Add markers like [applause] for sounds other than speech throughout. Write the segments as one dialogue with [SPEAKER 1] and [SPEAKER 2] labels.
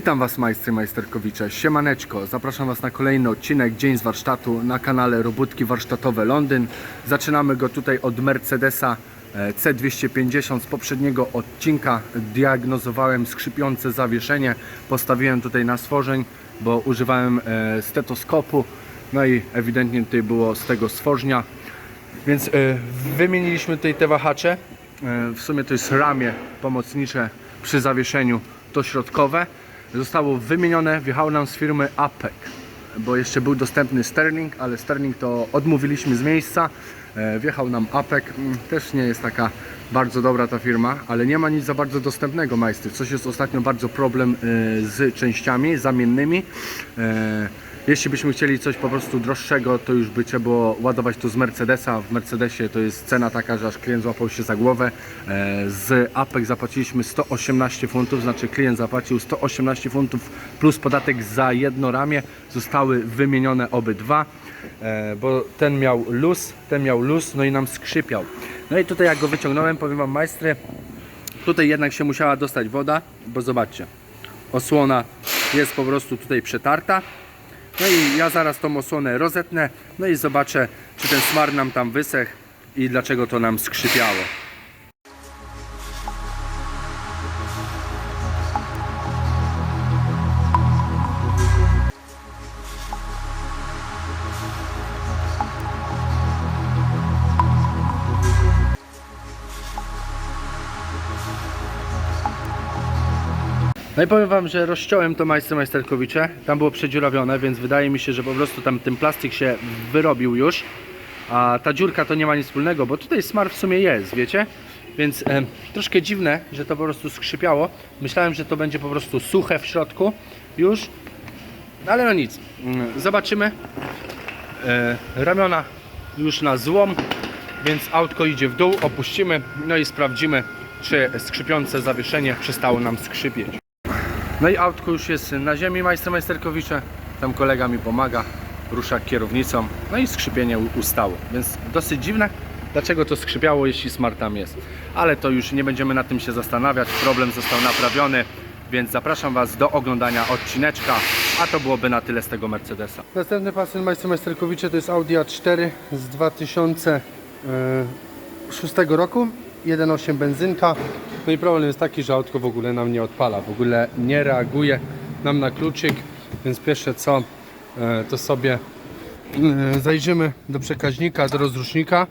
[SPEAKER 1] Witam Was majstry majsterkowicze, siemaneczko, zapraszam Was na kolejny odcinek Dzień z warsztatu na kanale Robótki Warsztatowe Londyn. Zaczynamy go tutaj od Mercedesa e, C250 z poprzedniego odcinka diagnozowałem skrzypiące zawieszenie, postawiłem tutaj na stworzeń, bo używałem e, stetoskopu, no i ewidentnie tutaj było z tego stworznia, więc e, wymieniliśmy tutaj te wahacze. W sumie to jest ramię pomocnicze przy zawieszeniu, to środkowe. Zostało wymienione, wjechało nam z firmy APEC, bo jeszcze był dostępny Sterling, ale Sterling to odmówiliśmy z miejsca. E, Wjechał nam APEC, Mm, też nie jest taka bardzo dobra ta firma, ale nie ma nic za bardzo dostępnego majstry. Coś jest ostatnio bardzo problem e, z częściami zamiennymi. Jeśli byśmy chcieli coś po prostu droższego, to już by trzeba było ładować to z Mercedesa. W Mercedesie to jest cena taka, że aż klient złapał się za głowę. E, Z APEC zapłaciliśmy 118 funtów, znaczy klient zapłacił 118 funtów plus podatek za jedno ramię. Zostały wymienione obydwa, e, bo ten miał luz, ten miał luz, no i nam skrzypiał. No i tutaj jak go wyciągnąłem, powiem Wam majstry, tutaj jednak się musiała dostać woda, bo zobaczcie, osłona jest po prostu tutaj przetarta. No i ja zaraz tą osłonę rozetnę, no i zobaczę, czy ten smar nam tam wysechł i dlaczego to nam skrzypiało. No i powiem Wam, że rozciąłem to majster majsterkowicze. Tam było przedziurawione, więc wydaje mi się, że po prostu tam ten plastik się wyrobił już. A ta dziurka to nie ma nic wspólnego, bo tutaj smar w sumie jest, wiecie? Więc e, troszkę dziwne, że to po prostu skrzypiało. Myślałem, że to będzie po prostu suche w środku już. No ale no nic. Mm, Zobaczymy. E, ramiona już na złom, więc autko idzie w dół, opuścimy, no i sprawdzimy, czy skrzypiące zawieszenie przestało nam skrzypieć. No i autko już jest na ziemi, majster majsterkowicze. Tam kolega mi pomaga, rusza kierownicą, no i skrzypienie ustało. Więc dosyć dziwne, dlaczego to skrzypiało, jeśli smart tam jest. Ale to już nie będziemy nad tym się zastanawiać, problem został naprawiony, więc zapraszam Was do oglądania odcineczka, a to byłoby na tyle z tego Mercedesa. Następny pacjent majster majsterkowicze to jest Audi A4 z 2006 roku. 1.8 benzynka. No i problem jest taki, że autko w ogóle nam nie odpala, w ogóle nie reaguje nam na kluczyk, więc pierwsze co, e, to sobie e, zajrzymy do przekaźnika, do rozrusznika.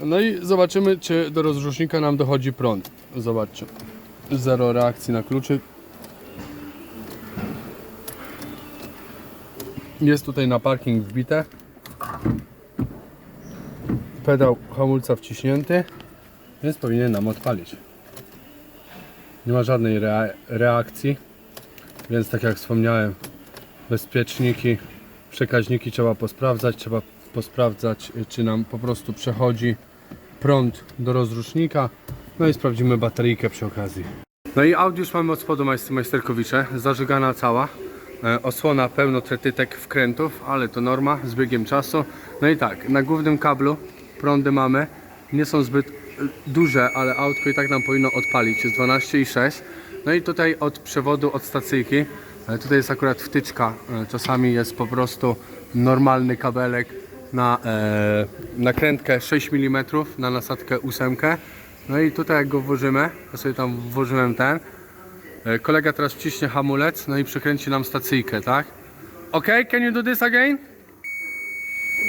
[SPEAKER 1] No i zobaczymy, czy do rozrusznika nam dochodzi prąd. Zobaczcie. Zero reakcji na kluczyk. Jest tutaj na parking wbite. Pedał hamulca wciśnięty, więc powinien nam odpalić. Nie ma żadnej rea- reakcji, więc tak jak wspomniałem, bezpieczniki, przekaźniki trzeba posprawdzać, trzeba posprawdzać, czy nam po prostu przechodzi prąd do rozrusznika, no i sprawdzimy bateryjkę przy okazji. No i Audi już mamy od spodu majster, majsterkowicze, zażygana cała, e, osłona pełno tretytek wkrętów, ale to norma z biegiem czasu. No i tak, na głównym kablu prądy mamy, nie są zbyt duże, ale autko i tak nam powinno odpalić, jest 12,6. No i tutaj od przewodu, od stacyjki, e, tutaj jest akurat wtyczka, e, czasami jest po prostu normalny kabelek na e, nakrętkę 6 mm, na nasadkę 8. No i tutaj jak go włożymy, ja sobie tam włożyłem ten, e, kolega teraz wciśnie hamulec, no i przekręci nam stacyjkę, tak? Ok, can you do this again?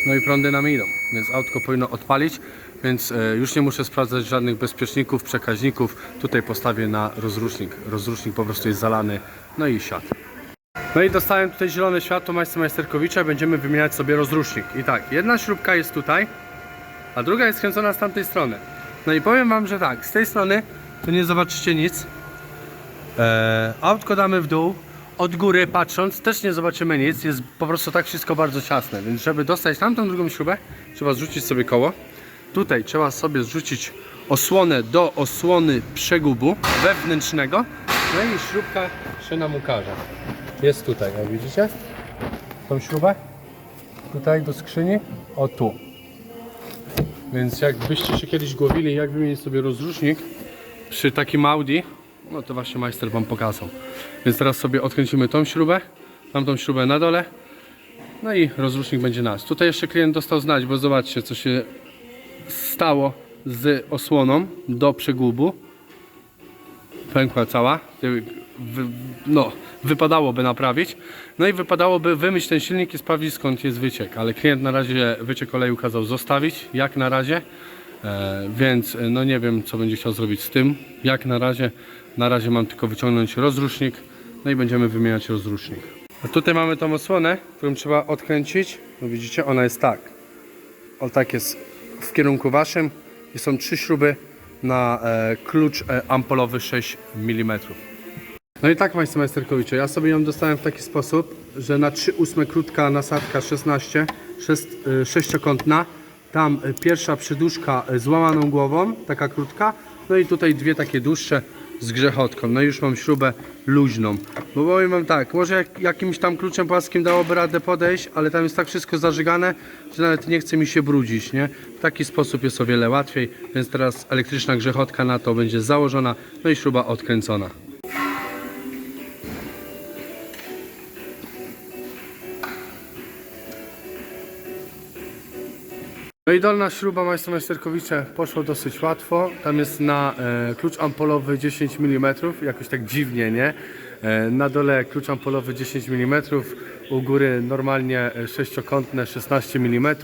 [SPEAKER 1] No i prądy nam idą, więc autko powinno odpalić, więc e, już nie muszę sprawdzać żadnych bezpieczników, przekaźników. Tutaj postawię na rozrusznik. Rozrusznik po prostu jest zalany, no i siad. No i dostałem tutaj zielone światło majster majsterkowicza, będziemy wymieniać sobie rozrusznik. I tak, jedna śrubka jest tutaj, a druga jest kręcona z tamtej strony. No i powiem Wam, że tak, z tej strony to nie zobaczycie nic. Eee, autko damy w dół, od góry patrząc też nie zobaczymy nic, jest po prostu tak wszystko bardzo ciasne, więc żeby dostać tamtą drugą śrubę, trzeba zrzucić sobie koło. Tutaj trzeba sobie zrzucić osłonę do osłony przegubu wewnętrznego, no i śrubka się nam ukaże. Jest tutaj, jak widzicie? Tą śrubę? Tutaj do skrzyni? O tu. Więc jakbyście się kiedyś głowili, jak wymienić sobie rozrusznik przy takim Audi, no to właśnie majster Wam pokazał. Więc teraz sobie odkręcimy tą śrubę, tamtą śrubę na dole, no i rozrusznik będzie nasz. Tutaj jeszcze klient dostał znać, bo zobaczcie co się stało z osłoną do przegubu. Pękła cała. No, wypadałoby naprawić. No i wypadałoby wymyć ten silnik i sprawdzić skąd jest wyciek. Ale klient na razie wyciek oleju kazał zostawić, jak na razie. E, więc e, no nie wiem co będzie chciał zrobić z tym. Jak na razie. Na razie mam tylko wyciągnąć rozrusznik. No i będziemy wymieniać rozrusznik. A tutaj mamy tą osłonę, którą trzeba odkręcić. No widzicie, ona jest tak. O tak jest w kierunku waszym i są trzy śruby na e, klucz e, ampolowy 6 mm. No i tak Państwo Majsterkowicze, ja sobie ją dostałem w taki sposób, że na 3 ósme krótka nasadka 16, szest, e, sześciokątna, tam e, pierwsza przyduszka e, z łamaną głową, taka krótka, no i tutaj dwie takie dłuższe z grzechotką. No już mam śrubę luźną. Bo powiem wam tak, może jak, jakimś tam kluczem płaskim dałoby radę podejść, ale tam jest tak wszystko zażygane, że nawet nie chce mi się brudzić, nie? W taki sposób jest o wiele łatwiej, więc teraz elektryczna grzechotka na to będzie założona, no i śruba odkręcona. No i dolna śruba Majstra Majsterkowicze poszło dosyć łatwo. Tam jest na e, klucz ampolowy 10 mm, jakoś tak dziwnie, nie? E, na dole klucz ampolowy 10 mm, u góry normalnie e, sześciokątne 16 mm.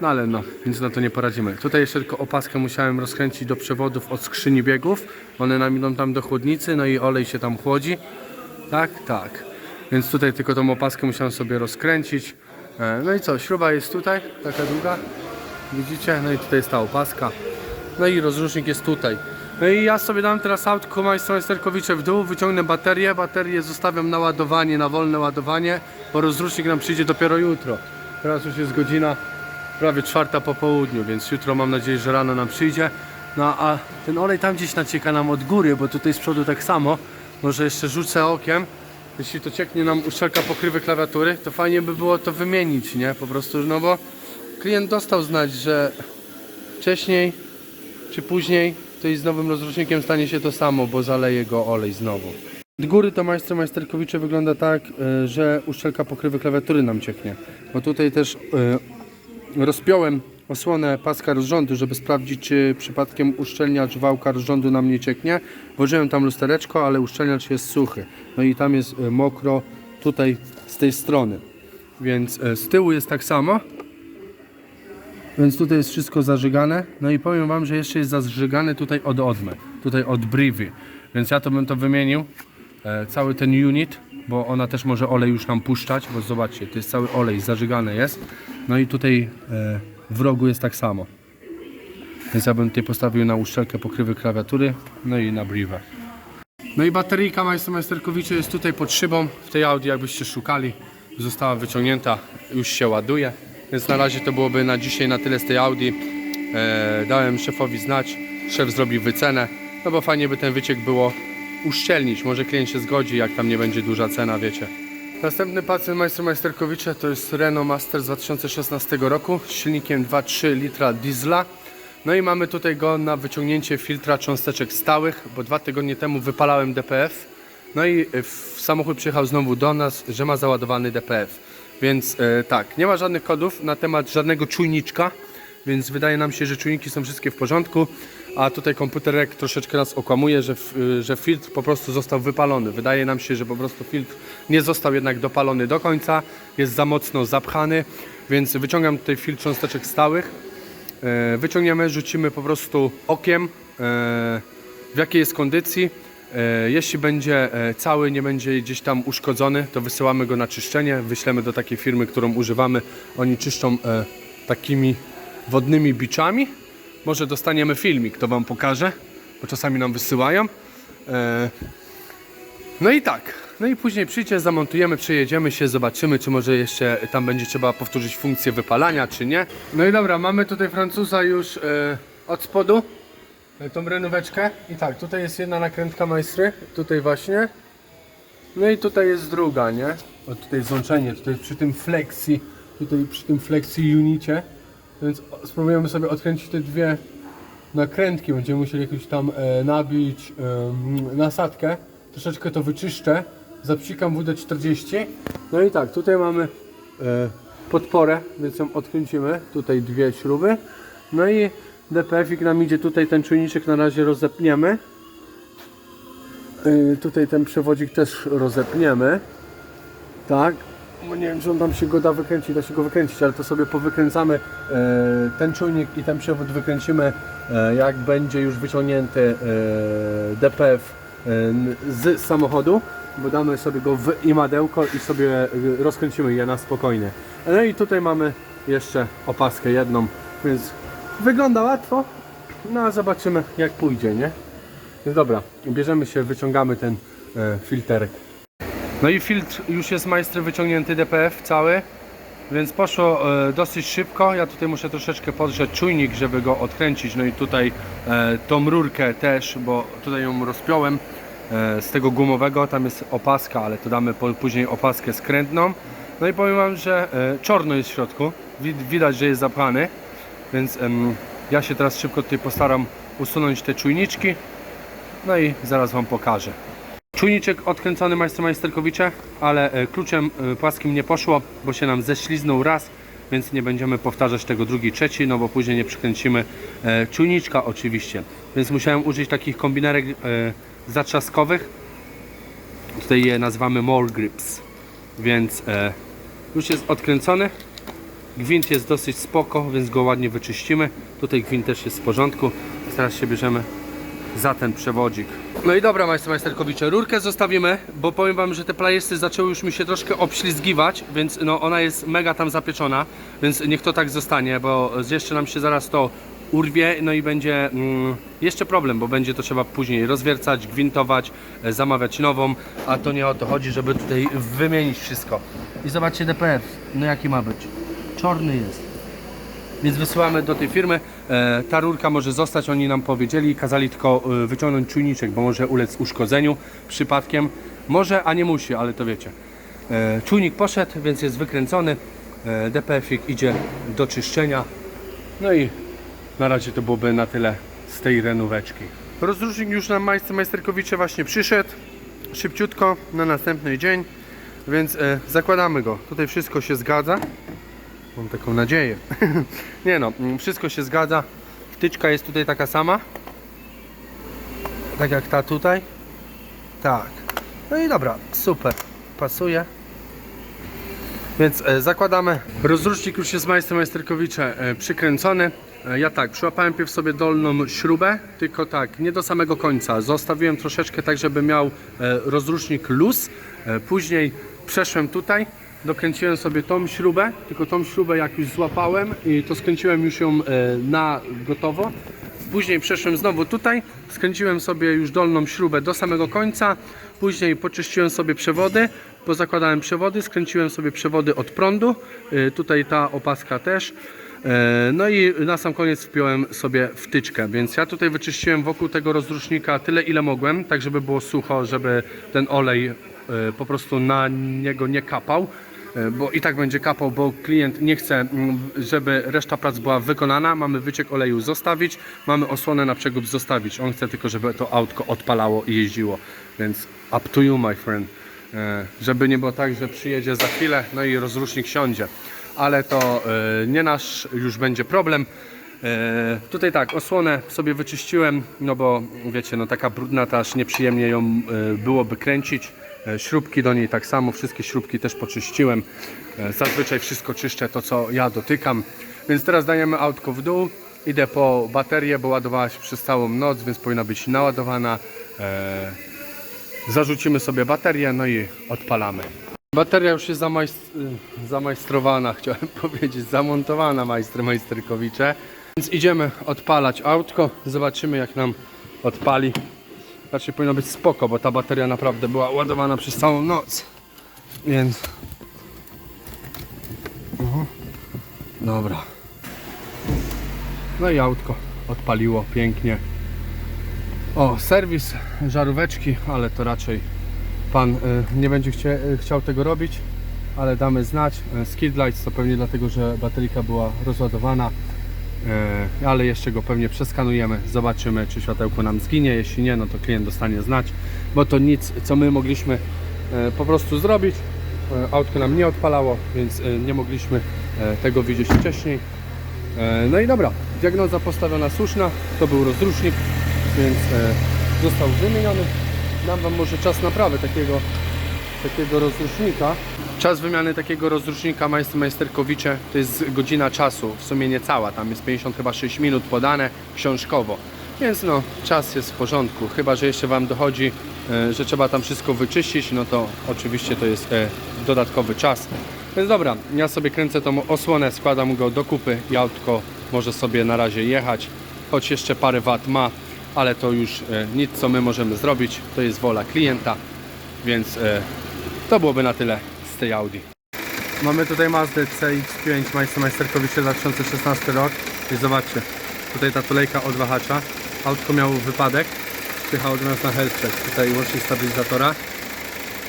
[SPEAKER 1] No ale no, nic na to nie poradzimy. Tutaj jeszcze tylko opaskę musiałem rozkręcić do przewodów od skrzyni biegów. One nam idą tam do chłodnicy, no i olej się tam chłodzi. Tak, tak. Więc tutaj tylko tą opaskę musiałem sobie rozkręcić. E, No i co, śruba jest tutaj, taka długa. Widzicie? No i tutaj jest ta opaska. No i rozrusznik jest tutaj. No i ja sobie dam teraz autko Majsterkowicze w dół, wyciągnę baterię, baterię zostawiam na ładowanie, na wolne ładowanie, bo rozrusznik nam przyjdzie dopiero jutro. Teraz już jest godzina prawie czwarta po południu, więc jutro mam nadzieję, że rano nam przyjdzie. No a ten olej tam gdzieś nacieka nam od góry, bo tutaj z przodu tak samo. Może jeszcze rzucę okiem. Jeśli to cieknie nam uszczelka pokrywy klawiatury, to fajnie by było to wymienić, nie? Po prostu, no bo klient dostał znać, że wcześniej czy później to i z nowym rozrusznikiem stanie się to samo, bo zaleje go olej znowu. Od góry to majster Majsterkowicze wygląda tak, e, że uszczelka pokrywy klawiatury nam cieknie. Bo tutaj też e, rozpiąłem osłonę paska rozrządu, żeby sprawdzić, czy przypadkiem uszczelniacz wałka rozrządu nam nie cieknie. Włożyłem tam lustereczko, ale uszczelniacz jest suchy. No i tam jest e, mokro tutaj z tej strony. Więc z tyłu jest tak samo. Więc tutaj jest wszystko zażygane. No i powiem Wam, że jeszcze jest zażygane tutaj od odmy, tutaj od Brivy. Więc ja to bym to wymienił, e, cały ten unit, bo ona też może olej już nam puszczać, bo zobaczcie, to jest cały olej, zażygane jest. No i tutaj e, w rogu jest tak samo. Więc ja bym tutaj postawił na uszczelkę pokrywy klawiatury, no i na Brivę. No i bateryjka Majster Majsterkowicze jest tutaj pod szybą, w tej Audi jakbyście szukali. Została wyciągnięta, już się ładuje. Więc na razie to byłoby na dzisiaj na tyle z tej Audi. E, dałem szefowi znać, szef zrobi wycenę, no bo fajnie by ten wyciek było uszczelnić. Może klient się zgodzi, jak tam nie będzie duża cena, wiecie. Następny pacjent Majster Majsterkowicza to jest Renault Master z 2016 roku z silnikiem 2.3 litra diesla. No i mamy tutaj go na wyciągnięcie filtra cząsteczek stałych, bo dwa tygodnie temu wypalałem DPF. No i samochód przyjechał znowu do nas, że ma załadowany DPF. Więc e, tak, nie ma żadnych kodów na temat żadnego czujniczka, więc wydaje nam się, że czujniki są wszystkie w porządku, a tutaj komputerek troszeczkę nas okłamuje, że, y, że filtr po prostu został wypalony. Wydaje nam się, że po prostu filtr nie został jednak dopalony do końca, jest za mocno zapchany, więc wyciągam tutaj filtr cząsteczek stałych. E, Wyciągniemy, rzucimy po prostu okiem, e, w jakiej jest kondycji. E, Jeśli będzie e, cały, nie będzie gdzieś tam uszkodzony, to wysyłamy go na czyszczenie. Wyślemy do takiej firmy, którą używamy. Oni czyszczą e, takimi wodnymi biczami. Może dostaniemy filmik, to Wam pokażę, bo czasami nam wysyłają. No i tak. No i później przyjdzie, zamontujemy, przejedziemy się, zobaczymy, czy może jeszcze tam będzie trzeba powtórzyć funkcję wypalania, czy nie. No i dobra, mamy tutaj Francuza już od spodu, tą renóweczkę. I tak, tutaj jest jedna nakrętka majstry, tutaj właśnie. No i tutaj jest druga, nie? O, tutaj złączenie, tutaj przy tym flexi, tutaj przy tym flexi unicie. Więc spróbujemy sobie odkręcić te dwie nakrętki, będziemy musieli jakąś tam e, nabić em, nasadkę. Troszeczkę to wyczyszczę, zapsikam WD-40. No i tak, tutaj mamy e, podporę, więc ją odkręcimy. Tutaj dwie śruby. No i DPF-ik nam idzie tutaj, ten czujniczek na razie rozepniemy. Y, tutaj ten przewodzik też rozepniemy. Tak. Bo nie wiem, czy on tam się go da wykręcić, da się go wykręcić, ale to sobie powykręcamy e, ten czujnik i ten przewód wykręcimy, e, jak będzie już wyciągnięty DPF z samochodu, bo damy sobie go w imadełko i sobie rozkręcimy je na spokojnie. No i tutaj mamy jeszcze opaskę jedną, więc wygląda łatwo, no a zobaczymy jak pójdzie, nie? Więc dobra, bierzemy się, wyciągamy ten e, filterek. No i filtr już jest majster wyciągnięty DPF cały, więc poszło e, dosyć szybko. Ja tutaj muszę troszeczkę podrzeć czujnik, żeby go odkręcić. No i tutaj e, tą rurkę też, bo tutaj ją rozpiąłem e, z tego gumowego. Tam jest opaska, ale to damy po, później opaskę skrętną. No i powiem Wam, że e, czorno jest w środku. Wid- Widać, że jest zapchany, więc em, ja się teraz szybko tutaj postaram usunąć te czujniczki. No i zaraz Wam pokażę. Czujniczek odkręcony majster majsterkowicze, ale e, kluczem e, płaskim nie poszło, bo się nam ześliznął raz, więc nie będziemy powtarzać tego drugi, trzeci, no bo później nie przykręcimy e, czujniczka oczywiście. Więc musiałem użyć takich kombinerek zatrzaskowych. Tutaj je nazywamy more grips. Więc już jest odkręcony. Gwint jest dosyć spoko, więc go ładnie wyczyścimy. Tutaj gwint też jest w porządku. Teraz się bierzemy za ten przewodzik. No i dobra, majster majsterkowicze, rurkę zostawimy, bo powiem wam, że te plajesty zaczęły już mi się troszkę obślizgiwać, więc no ona jest mega tam zapieczona, więc niech to tak zostanie, bo jeszcze nam się zaraz to urwie, no i będzie mm, jeszcze problem, bo będzie to trzeba później rozwiercać, gwintować, e, zamawiać nową, a to nie o to chodzi, żeby tutaj wymienić wszystko. I zobaczcie DPF, no jaki ma być. Czarny jest. Więc wysyłamy do tej firmy. E, ta rurka może zostać, oni nam powiedzieli, kazali tylko e, wyciągnąć czujniczek, bo może ulec uszkodzeniu przypadkiem. Może, a nie musi, ale to wiecie. E, czujnik poszedł, więc jest wykręcony. DPF-ik idzie do czyszczenia. No i na razie to byłoby na tyle z tej renóweczki. Rozrusznik już nam majster majsterkowicze właśnie przyszedł. Szybciutko na następny dzień. Więc zakładamy go. Tutaj wszystko się zgadza. Mam taką nadzieję. [laughs] Nie no, mm, wszystko się zgadza. Wtyczka jest tutaj taka sama. Tak jak ta tutaj. Tak. No i dobra, super. Pasuje. Więc e, zakładamy. Rozrusznik już jest majster majsterkowicze e, przykręcony. E, ja tak, przyłapałem pierw sobie dolną śrubę, tylko tak, nie do samego końca. Zostawiłem troszeczkę tak, żeby miał rozrusznik luz. Później przeszłem tutaj, dokręciłem sobie tą śrubę, tylko tą śrubę jak już złapałem i to skręciłem już ją e, na gotowo. Później przeszłem znowu tutaj, skręciłem sobie już dolną śrubę do samego końca. Później poczyściłem sobie przewody, pozakładałem przewody, skręciłem sobie przewody od prądu. Y, Tutaj ta opaska też. E, No i na sam koniec wpiąłem sobie wtyczkę, więc ja tutaj wyczyściłem wokół tego rozrusznika tyle ile mogłem, tak żeby było sucho, żeby ten olej e, po prostu na niego nie kapał. E, Bo i tak będzie kapał, bo klient nie chce, mm, żeby reszta prac była wykonana. Mamy wyciek oleju zostawić, mamy osłonę na przegub zostawić. On chce tylko, żeby to autko odpalało i jeździło. Więc up to you, my friend. E, Żeby nie było tak, że przyjedzie za chwilę, no i rozrusznik siądzie. Ale to e, nie nasz już będzie problem. Tutaj tak, osłonę sobie wyczyściłem, no bo wiecie, no taka brudna, to aż nieprzyjemnie ją byłoby kręcić. E, śrubki do niej tak samo, wszystkie śrubki też poczyściłem. E, zazwyczaj wszystko czyszczę, to co ja dotykam. Więc teraz dajemy autko w dół. Idę po baterię, bo ładowała się przez całą noc, więc powinna być naładowana. E, zarzucimy sobie baterię, no i odpalamy. Bateria już jest zamajst zamajstrowana, [laughs] chciałem powiedzieć, zamontowana majster majsterkowicze. Więc idziemy odpalać autko, zobaczymy jak nam odpali. Raczej powinno być spoko, bo ta bateria naprawdę była ładowana przez całą noc. Więc... Mhm. Dobra. No i autko odpaliło pięknie. O, serwis żaróweczki, ale to raczej pan y, nie będzie chcie, y, chciał tego robić, ale damy znać. Y, Skid lights to pewnie dlatego, że bateryka była rozładowana. E, ale jeszcze go pewnie przeskanujemy, zobaczymy czy światełko nam zginie, jeśli nie, no to klient dostanie znać, bo to nic co my mogliśmy e, po prostu zrobić, E, autko nam nie odpalało, więc nie mogliśmy tego widzieć wcześniej. No i dobra, diagnoza postawiona słuszna, to był rozrusznik, więc został wymieniony. Dam Wam może czas naprawy takiego, takiego rozrusznika. Czas wymiany takiego rozrusznika Majster Majsterkowicze to jest godzina czasu, w sumie nie cała, tam jest 50 chyba 6 minut podane książkowo. Więc no, czas jest w porządku, chyba że jeszcze Wam dochodzi, e, że trzeba tam wszystko wyczyścić, no to oczywiście to jest e, dodatkowy czas. Więc dobra, ja sobie kręcę tą osłonę, składam go do kupy. I autko może sobie na razie jechać, choć jeszcze parę wat ma, ale to już e, nic co my możemy zrobić, to jest wola klienta, więc to byłoby na tyle tej Audi. Mamy tutaj Mazdę CX-5 Majster Majsterkowicze 2016 rok i zobaczcie, tutaj ta tulejka od wahacza, autko miało wypadek, przyjechało do nas na helpcheck, tutaj łącznik stabilizatora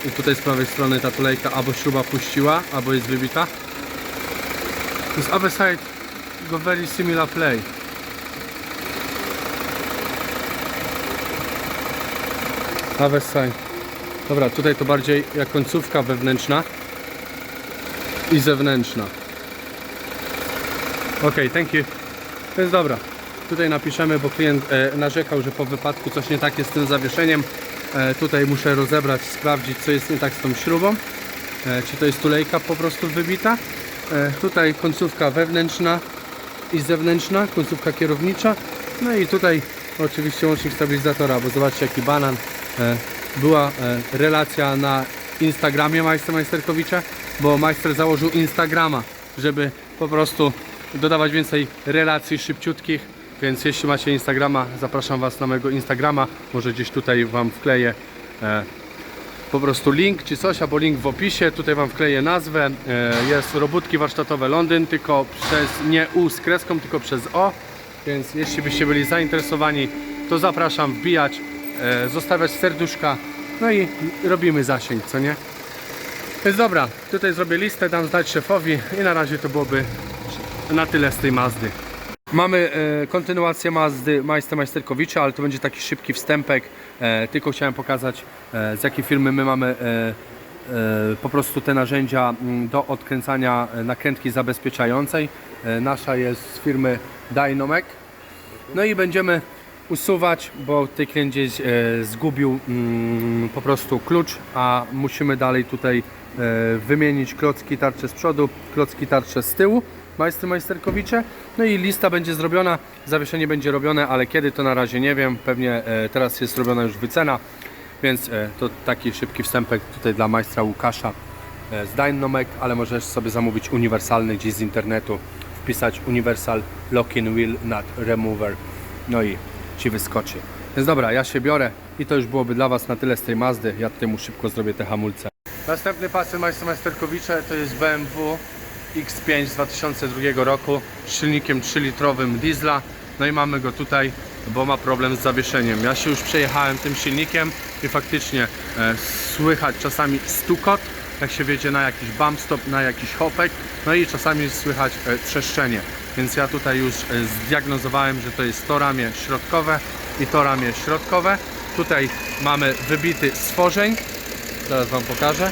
[SPEAKER 1] i tutaj z prawej strony ta tulejka albo śruba puściła, albo jest wybita. Jest other side go very similar play. Other side. Dobra, tutaj to bardziej jak końcówka wewnętrzna i zewnętrzna. Ok, thank you. To jest dobra. Tutaj napiszemy, bo klient e, narzekał, że po wypadku coś nie tak jest z tym zawieszeniem. E, tutaj muszę rozebrać, sprawdzić co jest nie tak z tą śrubą. E, czy to jest tulejka po prostu wybita. E, tutaj końcówka wewnętrzna i zewnętrzna, końcówka kierownicza. No i tutaj oczywiście łącznik stabilizatora, bo zobaczcie jaki banan. E, była e, relacja na Instagramie Majster Majsterkowicze, bo Majster założył Instagrama, żeby po prostu dodawać więcej relacji szybciutkich. Więc jeśli macie Instagrama, zapraszam Was na mojego Instagrama. Może gdzieś tutaj Wam wkleję e, po prostu link czy coś, albo link w opisie. Tutaj Wam wkleję nazwę. E, jest robótki warsztatowe Londyn, tylko przez nie U z kreską, tylko przez O. Więc jeśli byście byli zainteresowani, to zapraszam wbijać, e, zostawiać serduszka. No i robimy zasięg, co nie? Więc dobra, tutaj zrobię listę, dam znać szefowi i na razie to byłoby na tyle z tej Mazdy. Mamy e, kontynuację Mazdy Majster Majsterkowicza, ale to będzie taki szybki wstępek. E, tylko chciałem pokazać e, z jakiej firmy my mamy e, e, po prostu te narzędzia mm, do odkręcania e, nakrętki zabezpieczającej. E, nasza jest z firmy Dynomec. No i będziemy usuwać, bo tej klient gdzieś e, zgubił mm, po prostu klucz, a musimy dalej tutaj e, wymienić klocki tarcze z przodu, klocki tarcze z tyłu. Majster Majsterkowicze. No i lista będzie zrobiona, zawieszenie będzie robione, ale kiedy to na razie nie wiem. Pewnie e, teraz jest robiona już wycena, więc to taki szybki wstępek tutaj dla majstra Łukasza z Dynomec, ale możesz sobie zamówić uniwersalny gdzieś z internetu, wpisać Universal Lock-in Wheel Nut Remover, no i Ci wyskoczy. Więc dobra, ja się biorę i to już byłoby dla Was na tyle z tej Mazdy. Ja tutaj mu szybko zrobię te hamulce. Następny pasy Majster Majsterkowicze to jest BMW X5 z 2002 roku z silnikiem 3-litrowym diesla. No i mamy go tutaj, bo ma problem z zawieszeniem. Ja się już przejechałem tym silnikiem i faktycznie e, słychać czasami stukot, jak się wiedzie na jakiś bump stop, na jakiś hopek, no i czasami słychać e, trzeszczenie. Więc ja tutaj już e, zdiagnozowałem, że to jest to ramię środkowe i to ramię środkowe. Tutaj mamy wybity stworzeń, zaraz Wam pokażę.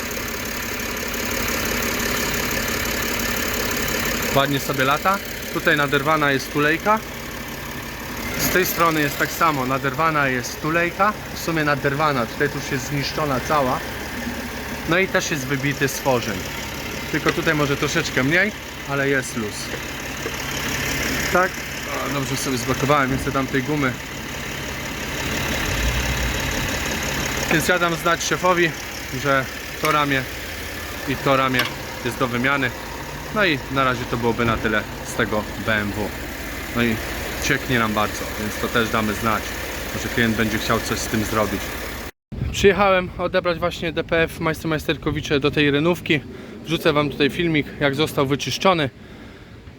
[SPEAKER 1] ładnie sobie lata. Tutaj naderwana jest tulejka. Z tej strony jest tak samo, naderwana jest tulejka. W sumie naderwana, tutaj już jest zniszczona cała. No i też jest wybity stworzeń. Tylko tutaj może troszeczkę mniej, ale jest luz. Tak? O, dobrze sobie zblokowałem, jeszcze dam tej gumy. Więc ja dam znać szefowi, że to ramię i to ramię jest do wymiany. No i na razie to byłoby na tyle z tego BMW. No i cieknie nam bardzo, więc to też damy znać. Może klient będzie chciał coś z tym zrobić. Przyjechałem odebrać właśnie DPF Majster Majsterkowicze do tej renówki. Wrzucę Wam tutaj filmik, jak został wyczyszczony.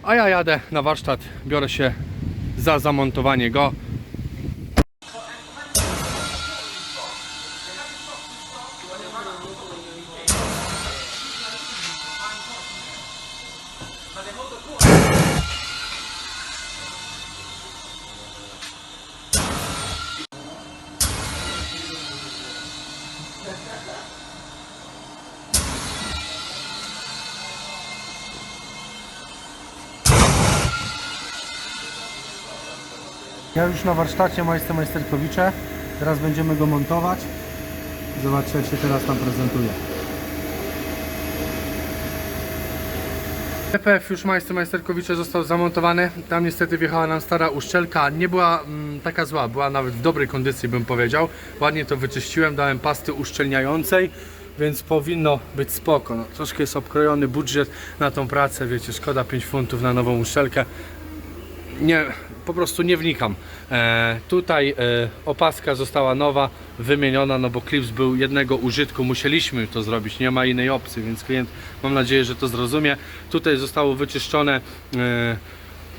[SPEAKER 1] A ja jadę na warsztat, biorę się za zamontowanie go. Ja już na warsztacie majster Majsterkowicze. Teraz będziemy go montować. Zobaczcie jak się teraz tam prezentuje. DPF już majster Majsterkowicze został zamontowany. Tam niestety wjechała nam stara uszczelka. Nie była mm, taka zła, była nawet w dobrej kondycji bym powiedział. Ładnie to wyczyściłem, dałem pasty uszczelniającej. Więc powinno być spoko. No, troszkę jest obkrojony budżet na tą pracę, wiecie, szkoda 5 funtów na nową uszczelkę nie, po prostu nie wnikam. E, tutaj e, opaska została nowa, wymieniona, no bo klips był jednego użytku, musieliśmy to zrobić, nie ma innej opcji, więc klient mam nadzieję, że to zrozumie. Tutaj zostało wyczyszczone, e,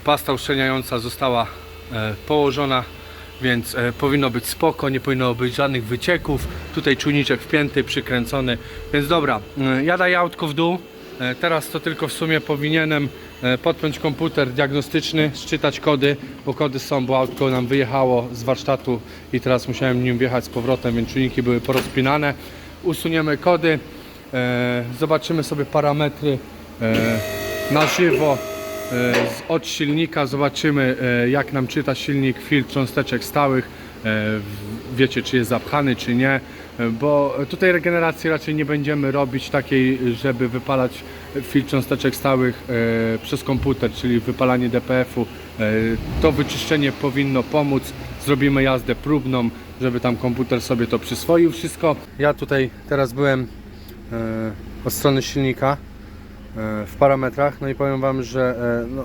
[SPEAKER 1] pasta uszczelniająca została e, położona, więc e, powinno być spoko, nie powinno być żadnych wycieków. Tutaj czujniczek wpięty, przykręcony, więc dobra, e, ja autko w dół. E, Teraz to tylko w sumie powinienem podpiąć komputer diagnostyczny, szczytać kody, bo kody są, bo autko nam wyjechało z warsztatu i teraz musiałem nim wjechać z powrotem, więc czujniki były porozpinane. Usuniemy kody, e, zobaczymy sobie parametry e, na żywo e, od silnika, zobaczymy e, jak nam czyta silnik filtr cząsteczek stałych, e, wiecie czy jest zapchany czy nie, e, bo tutaj regeneracji raczej nie będziemy robić takiej, żeby wypalać filtr cząsteczek stałych e, przez komputer, czyli wypalanie DPF-u. E, To wyczyszczenie powinno pomóc. Zrobimy jazdę próbną, żeby tam komputer sobie to przyswoił wszystko. Ja tutaj teraz byłem e, od strony silnika w parametrach, no i powiem Wam, że no,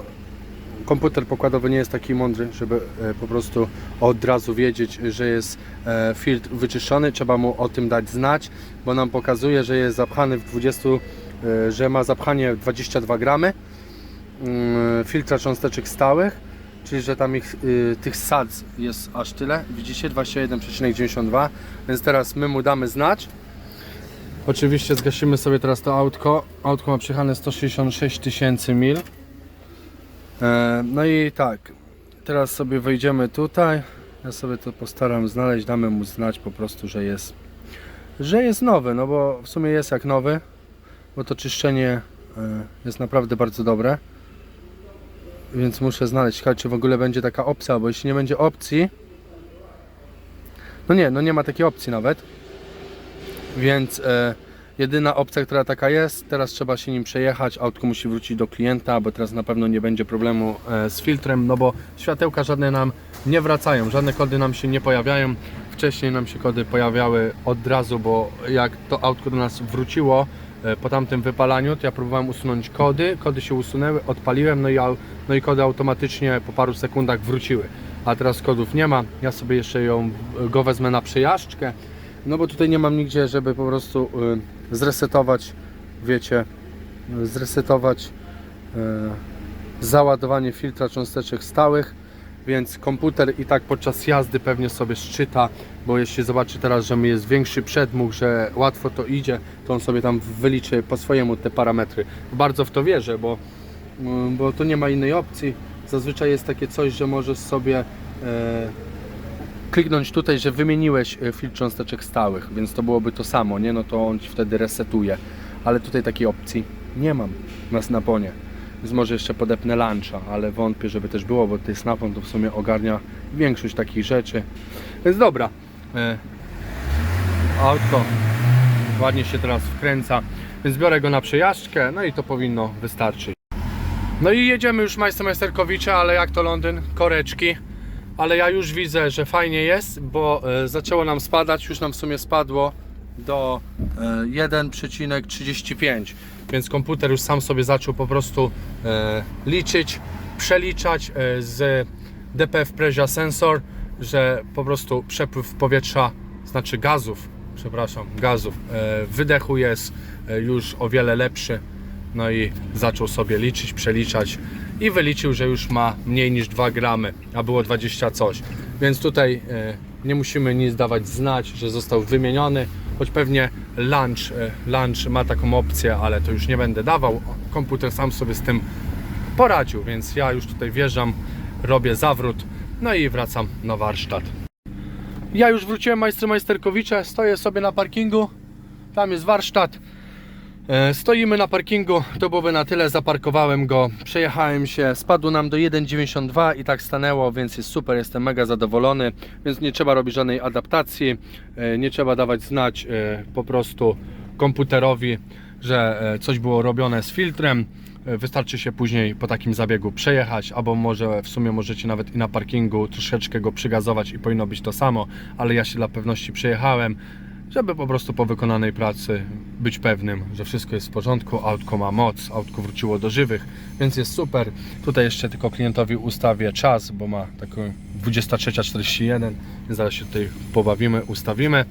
[SPEAKER 1] komputer pokładowy nie jest taki mądry, żeby po prostu od razu wiedzieć, że jest filtr wyczyszczony. Trzeba mu o tym dać znać, bo nam pokazuje, że jest zapchany w 20, e, że ma zapchanie 22 gramy mm, filtra cząsteczek stałych, czyli że tam ich, y, tych sadz jest aż tyle. Widzicie 21,92, więc teraz my mu damy znać. Oczywiście zgasimy sobie teraz to autko. Autko ma przejechane 166 tysięcy mil. E, No i tak, teraz sobie wejdziemy tutaj. Ja sobie to postaram znaleźć, damy mu znać po prostu, że jest, że jest nowy, no bo w sumie jest jak nowy, bo to czyszczenie e, jest naprawdę bardzo dobre. Więc muszę znaleźć, czy w ogóle będzie taka opcja, bo jeśli nie będzie opcji, no nie, no nie ma takiej opcji nawet. Więc e, jedyna opcja, która taka jest, teraz trzeba się nim przejechać, autko musi wrócić do klienta, bo teraz na pewno nie będzie problemu e, z filtrem, no bo światełka żadne nam nie wracają, żadne kody nam się nie pojawiają. Wcześniej nam się kody pojawiały od razu, bo jak to autko do nas wróciło po tamtym wypalaniu, to ja próbowałem usunąć kody, kody się usunęły, odpaliłem, no i, no i kody automatycznie po paru sekundach wróciły. A teraz kodów nie ma, ja sobie jeszcze ją, go wezmę na przejażdżkę, no bo tutaj nie mam nigdzie, żeby po prostu y, zresetować, wiecie, zresetować załadowanie filtra cząsteczek stałych, więc komputer i tak podczas jazdy pewnie sobie szczyta, bo jeśli zobaczy teraz, że mi jest większy przedmuch, że łatwo to idzie, to on sobie tam wyliczy po swojemu te parametry. Bardzo w to wierzę, bo, y, bo to nie ma innej opcji. Zazwyczaj jest takie coś, że możesz sobie e, kliknąć tutaj, że wymieniłeś e, filtr cząsteczek stałych, więc to byłoby to samo, nie? No to on ci wtedy resetuje. Ale tutaj takiej opcji nie mam na Snaponie. Więc może jeszcze podepnę luncha, ale wątpię, żeby też było, bo ten Snapon to w sumie ogarnia większość takich rzeczy. Więc dobra. E, autko ładnie się teraz wkręca, więc biorę go na przejażdżkę, no i to powinno wystarczyć. No i jedziemy już Majster Majsterkowicze, ale jak to Londyn? Koreczki. Ale ja już widzę, że fajnie jest, bo e, zaczęło nam spadać, już nam w sumie spadło do e, 1,35, więc komputer już sam sobie zaczął po prostu e, liczyć, przeliczać e, z DPF Pressure Sensor, że po prostu przepływ powietrza, znaczy gazów, przepraszam, gazów, e, wydechu jest e, już o wiele lepszy. No i zaczął sobie liczyć, przeliczać i wyliczył, że już ma mniej niż 2 gramy, a było 20 coś. Więc tutaj e, nie musimy nic dawać znać, że został wymieniony, choć pewnie lunch, lunch ma taką opcję, ale to już nie będę dawał. Komputer sam sobie z tym poradził, więc ja już tutaj wjeżdżam, robię zawrót, no i wracam na warsztat. Ja już wróciłem majstry majsterkowicze, stoję sobie na parkingu, tam jest warsztat. E, Stoimy na parkingu, to byłoby na tyle, zaparkowałem go, przejechałem się, spadł nam do 1,92 i tak stanęło, więc jest super, jestem mega zadowolony, więc nie trzeba robić żadnej adaptacji, e, nie trzeba dawać znać e, po prostu komputerowi, że coś było robione z filtrem, wystarczy się później po takim zabiegu przejechać, albo może w sumie możecie nawet i na parkingu troszeczkę go przygazować i powinno być to samo, ale ja się dla pewności przejechałem, żeby po prostu po wykonanej pracy być pewnym, że wszystko jest w porządku, autko ma moc, autko wróciło do żywych, więc jest super. Tutaj jeszcze tylko klientowi ustawię czas, bo ma taką 23.41, więc zaraz się tutaj pobawimy, ustawimy.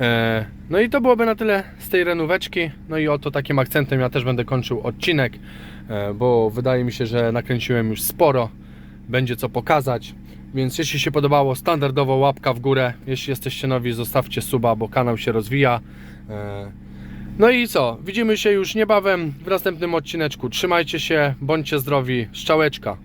[SPEAKER 1] E, No i to byłoby na tyle z tej renóweczki. No i oto takim akcentem ja też będę kończył odcinek, e, bo wydaje mi się, że nakręciłem już sporo. Będzie co pokazać. Więc jeśli się podobało, standardowo łapka w górę. Jeśli jesteście nowi, zostawcie suba, bo kanał się rozwija. E, No i co? Widzimy się już niebawem w następnym odcineczku. Trzymajcie się, bądźcie zdrowi. Szczałeczka.